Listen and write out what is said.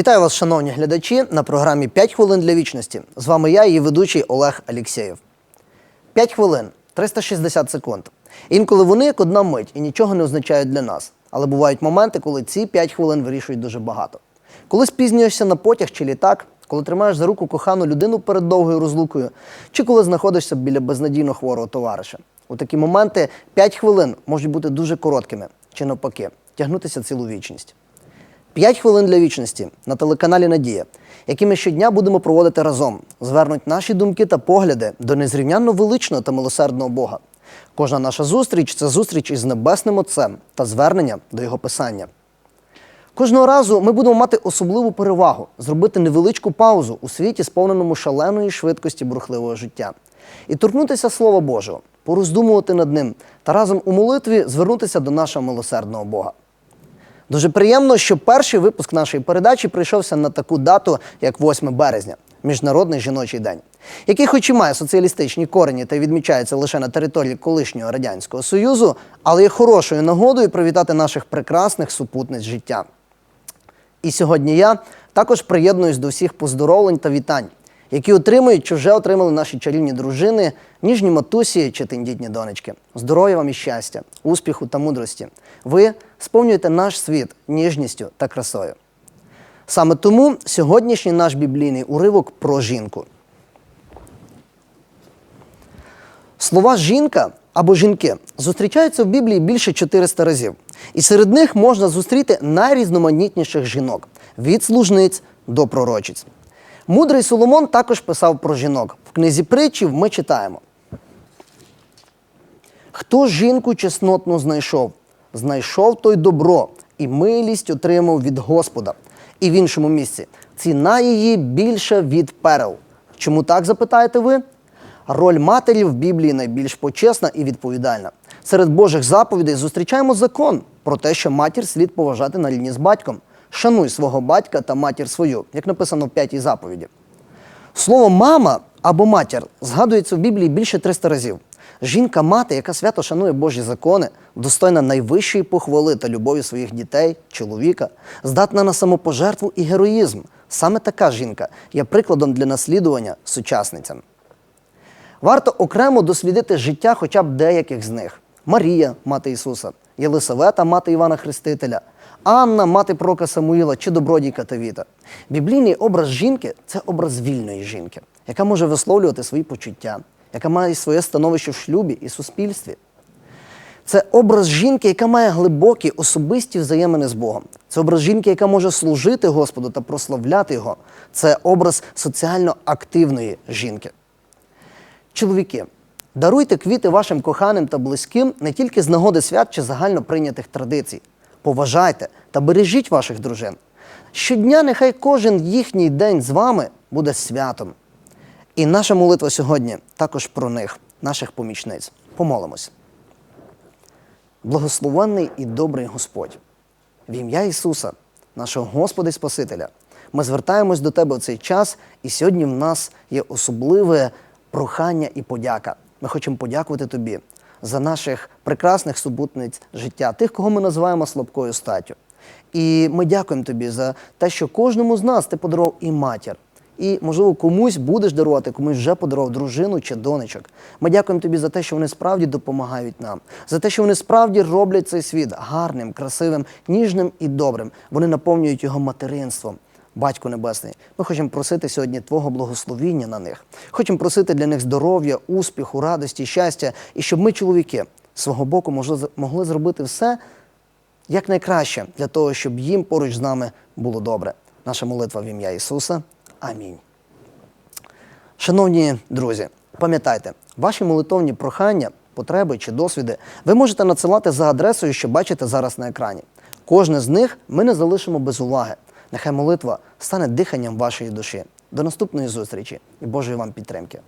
Вітаю вас, шановні глядачі, на програмі «5 хвилин для вічності. З вами я, її ведучий Олег Алєксєєв. 5 хвилин 360 секунд. Інколи вони як одна мить і нічого не означають для нас. Але бувають моменти, коли ці 5 хвилин вирішують дуже багато. Коли спізнюєшся на потяг чи літак, коли тримаєш за руку кохану людину перед довгою розлукою, чи коли знаходишся біля безнадійно хворого товариша. У такі моменти 5 хвилин можуть бути дуже короткими, чи навпаки, тягнутися цілу вічність. П'ять хвилин для вічності на телеканалі Надія, які ми щодня будемо проводити разом, звернуть наші думки та погляди до незрівнянно величного та милосердного Бога. Кожна наша зустріч це зустріч із Небесним Отцем та звернення до Його Писання. Кожного разу ми будемо мати особливу перевагу зробити невеличку паузу у світі, сповненому шаленої швидкості бурхливого життя, і торкнутися Слова Божого, пороздумувати над ним та разом у молитві звернутися до нашого милосердного Бога. Дуже приємно, що перший випуск нашої передачі прийшовся на таку дату, як 8 березня, Міжнародний жіночий день, який, хоч і має соціалістичні корені та відмічається лише на території колишнього радянського союзу, але є хорошою нагодою привітати наших прекрасних супутниць життя. І сьогодні я також приєднуюсь до всіх поздоровлень та вітань, які отримують чи вже отримали наші чарівні дружини, ніжні матусі чи тендітні донечки. Здоров'я вам і щастя, успіху та мудрості. Ви сповнюєте наш світ ніжністю та красою. Саме тому сьогоднішній наш біблійний уривок про жінку. Слова жінка або жінки зустрічаються в Біблії більше 400 разів. І серед них можна зустріти найрізноманітніших жінок від служниць до пророчиць. Мудрий Соломон також писав про жінок. В книзі притчів ми читаємо. Хто жінку чеснотну знайшов? Знайшов той добро і милість отримав від Господа. І в іншому місці ціна її більша від перел. Чому так запитаєте ви? Роль матері в Біблії найбільш почесна і відповідальна. Серед Божих заповідей зустрічаємо закон про те, що матір слід поважати на рівні з батьком. Шануй свого батька та матір свою, як написано в п'ятій заповіді. Слово мама або матір згадується в Біблії більше 300 разів. Жінка мати, яка свято шанує Божі закони, достойна найвищої похвали та любові своїх дітей, чоловіка, здатна на самопожертву і героїзм. Саме така жінка є прикладом для наслідування сучасницям. Варто окремо дослідити життя хоча б деяких з них: Марія, мати Ісуса, Єлисавета, мати Івана Хрестителя, Анна, мати пророка Самуїла чи добродійка Тавіта. Біблійний образ жінки це образ вільної жінки, яка може висловлювати свої почуття, яка має своє становище в шлюбі і суспільстві. Це образ жінки, яка має глибокі особисті взаємини з Богом. Це образ жінки, яка може служити Господу та прославляти Його. Це образ соціально активної жінки. Чоловіки, даруйте квіти вашим коханим та близьким не тільки з нагоди свят чи загально прийнятих традицій. Поважайте та бережіть ваших дружин. Щодня нехай кожен їхній день з вами буде святом. І наша молитва сьогодні також про них, наших помічниць. Помолимось. Благословенний і добрий Господь, в ім'я Ісуса, нашого Господа і Спасителя, ми звертаємось до Тебе в цей час, і сьогодні в нас є особливе прохання і подяка. Ми хочемо подякувати Тобі за наших прекрасних субутниць життя, тих, кого ми називаємо слабкою статтю. І ми дякуємо тобі за те, що кожному з нас ти подарував і матір. І, можливо, комусь будеш дарувати, комусь вже подарував дружину чи донечок. Ми дякуємо тобі за те, що вони справді допомагають нам, за те, що вони справді роблять цей світ гарним, красивим, ніжним і добрим. Вони наповнюють його материнством. Батько Небесний, ми хочемо просити сьогодні Твого благословіння на них. Хочемо просити для них здоров'я, успіху, радості, щастя, і щоб ми, чоловіки, свого боку могли, зробити все якнайкраще для того, щоб їм поруч з нами було добре. Наша молитва в ім'я Ісуса. Амінь. Шановні друзі, пам'ятайте, ваші молитовні прохання, потреби чи досвіди ви можете надсилати за адресою, що бачите зараз на екрані. Кожне з них ми не залишимо без уваги. Нехай молитва стане диханням вашої душі. До наступної зустрічі і Божої вам підтримки.